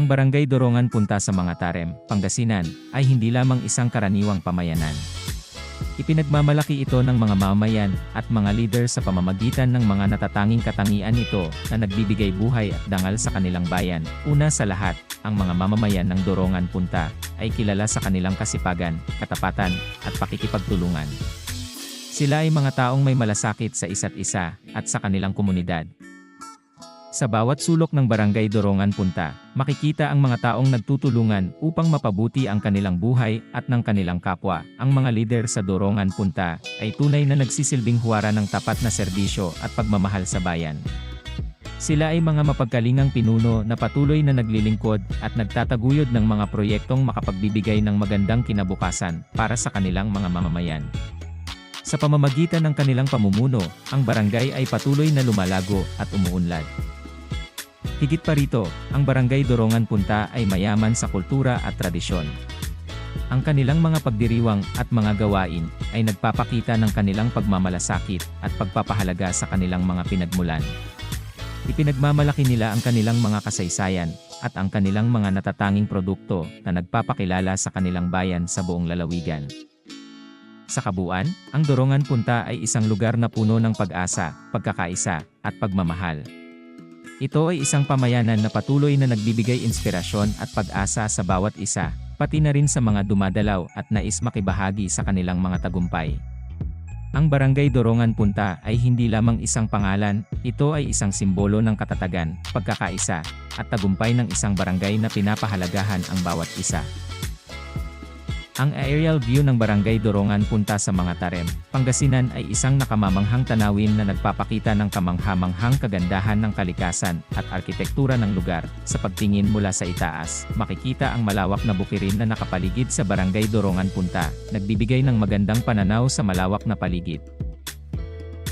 ang Barangay Dorongan Punta sa mga Tarem, Pangasinan, ay hindi lamang isang karaniwang pamayanan. Ipinagmamalaki ito ng mga mamayan at mga leader sa pamamagitan ng mga natatanging katangian nito na nagbibigay buhay at dangal sa kanilang bayan. Una sa lahat, ang mga mamamayan ng Dorongan Punta ay kilala sa kanilang kasipagan, katapatan, at pakikipagtulungan. Sila ay mga taong may malasakit sa isa't isa at sa kanilang komunidad. Sa bawat sulok ng barangay Dorongan Punta, makikita ang mga taong nagtutulungan upang mapabuti ang kanilang buhay at ng kanilang kapwa. Ang mga lider sa Dorongan Punta ay tunay na nagsisilbing huwara ng tapat na serbisyo at pagmamahal sa bayan. Sila ay mga mapagkalingang pinuno na patuloy na naglilingkod at nagtataguyod ng mga proyektong makapagbibigay ng magandang kinabukasan para sa kanilang mga mamamayan. Sa pamamagitan ng kanilang pamumuno, ang barangay ay patuloy na lumalago at umuunlad. Higit pa rito, ang Barangay Dorongan Punta ay mayaman sa kultura at tradisyon. Ang kanilang mga pagdiriwang at mga gawain ay nagpapakita ng kanilang pagmamalasakit at pagpapahalaga sa kanilang mga pinagmulan. Ipinagmamalaki nila ang kanilang mga kasaysayan at ang kanilang mga natatanging produkto na nagpapakilala sa kanilang bayan sa buong lalawigan. Sa kabuuan, ang Dorongan Punta ay isang lugar na puno ng pag-asa, pagkakaisa, at pagmamahal. Ito ay isang pamayanan na patuloy na nagbibigay inspirasyon at pag-asa sa bawat isa, pati na rin sa mga dumadalaw at nais makibahagi sa kanilang mga tagumpay. Ang Barangay Dorongan Punta ay hindi lamang isang pangalan, ito ay isang simbolo ng katatagan, pagkakaisa, at tagumpay ng isang barangay na pinapahalagahan ang bawat isa. Ang aerial view ng Barangay Dorongan Punta sa mga Tarem, Pangasinan ay isang nakamamanghang tanawin na nagpapakita ng kamanghamanghang kagandahan ng kalikasan at arkitektura ng lugar. Sa pagtingin mula sa itaas, makikita ang malawak na bukirin na nakapaligid sa Barangay Dorongan Punta, nagbibigay ng magandang pananaw sa malawak na paligid.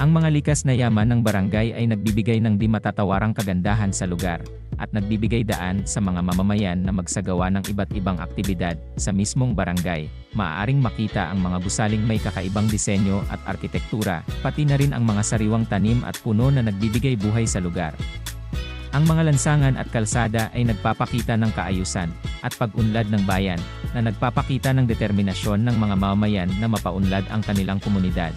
Ang mga likas na yaman ng barangay ay nagbibigay ng di matatawarang kagandahan sa lugar, at nagbibigay daan sa mga mamamayan na magsagawa ng iba't ibang aktibidad sa mismong barangay. Maaaring makita ang mga gusaling may kakaibang disenyo at arkitektura, pati na rin ang mga sariwang tanim at puno na nagbibigay buhay sa lugar. Ang mga lansangan at kalsada ay nagpapakita ng kaayusan at pag-unlad ng bayan, na nagpapakita ng determinasyon ng mga mamamayan na mapaunlad ang kanilang komunidad.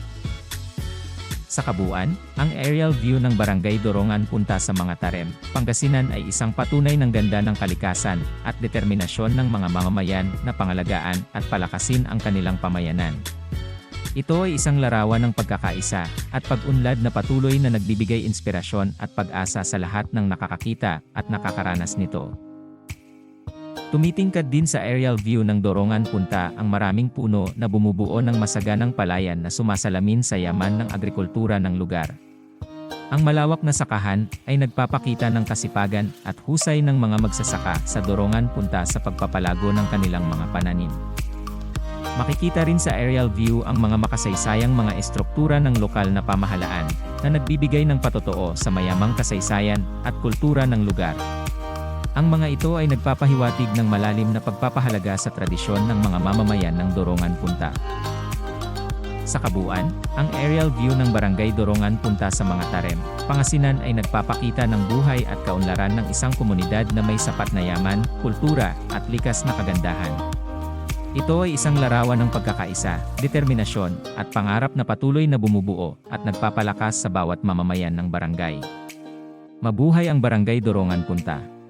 Sa kabuuan, ang aerial view ng Barangay Dorongan Punta sa mga Tarem, Pangasinan ay isang patunay ng ganda ng kalikasan at determinasyon ng mga mamamayan na pangalagaan at palakasin ang kanilang pamayanan. Ito ay isang larawan ng pagkakaisa at pag-unlad na patuloy na nagbibigay inspirasyon at pag-asa sa lahat ng nakakakita at nakakaranas nito. Tumitingkad din sa aerial view ng Dorongan Punta ang maraming puno na bumubuo ng masaganang palayan na sumasalamin sa yaman ng agrikultura ng lugar. Ang malawak na sakahan ay nagpapakita ng kasipagan at husay ng mga magsasaka sa Dorongan Punta sa pagpapalago ng kanilang mga pananim. Makikita rin sa aerial view ang mga makasaysayang mga estruktura ng lokal na pamahalaan na nagbibigay ng patotoo sa mayamang kasaysayan at kultura ng lugar. Ang mga ito ay nagpapahiwatig ng malalim na pagpapahalaga sa tradisyon ng mga mamamayan ng Dorongan Punta. Sa kabuuan, ang aerial view ng Barangay Dorongan Punta sa mga Tarem, Pangasinan ay nagpapakita ng buhay at kaunlaran ng isang komunidad na may sapat na yaman, kultura, at likas na kagandahan. Ito ay isang larawan ng pagkakaisa, determinasyon, at pangarap na patuloy na bumubuo at nagpapalakas sa bawat mamamayan ng barangay. Mabuhay ang Barangay Dorongan Punta!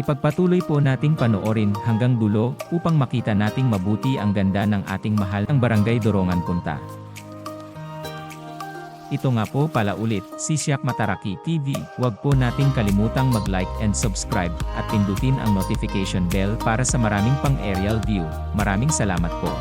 Ipagpatuloy po nating panoorin hanggang dulo upang makita nating mabuti ang ganda ng ating mahal ang Barangay Dorongan Punta. Ito nga po pala ulit, si Siak Mataraki TV. Huwag po nating kalimutang mag-like and subscribe at pindutin ang notification bell para sa maraming pang aerial view. Maraming salamat po.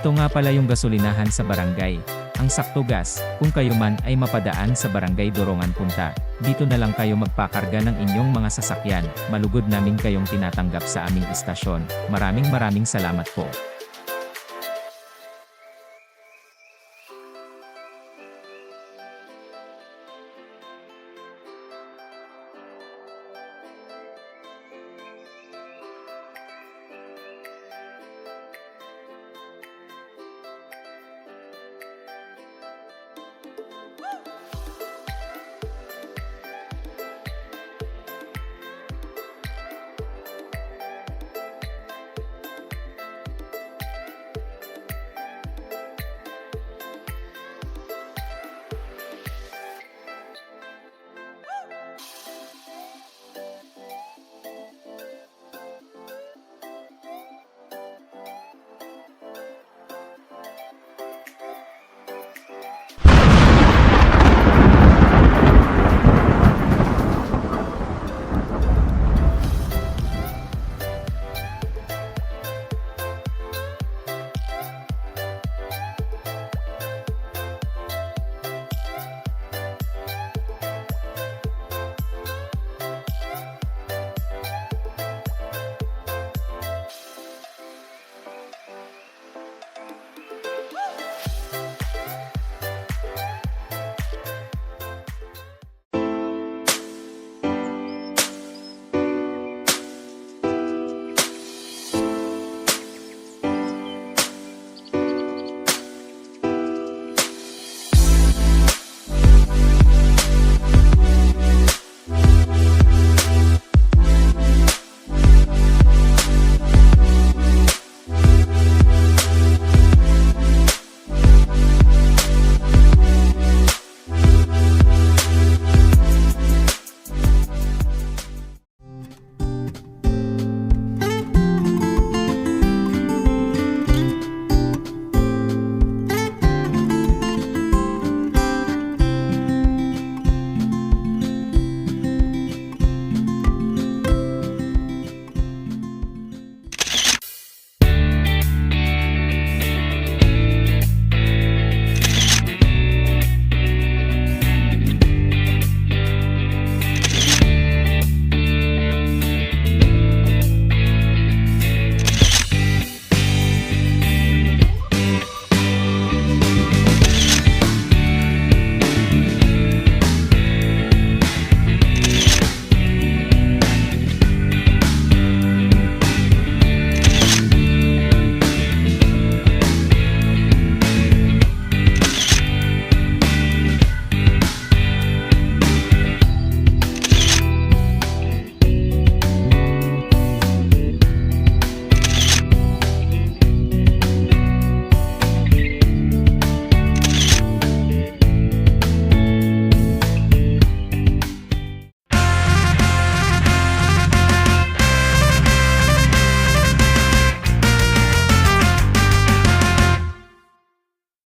Ito nga pala yung gasolinahan sa barangay. Ang sakto gas, kung kayo man ay mapadaan sa barangay Dorongan Punta, dito na lang kayo magpakarga ng inyong mga sasakyan, malugod namin kayong tinatanggap sa aming istasyon. Maraming maraming salamat po.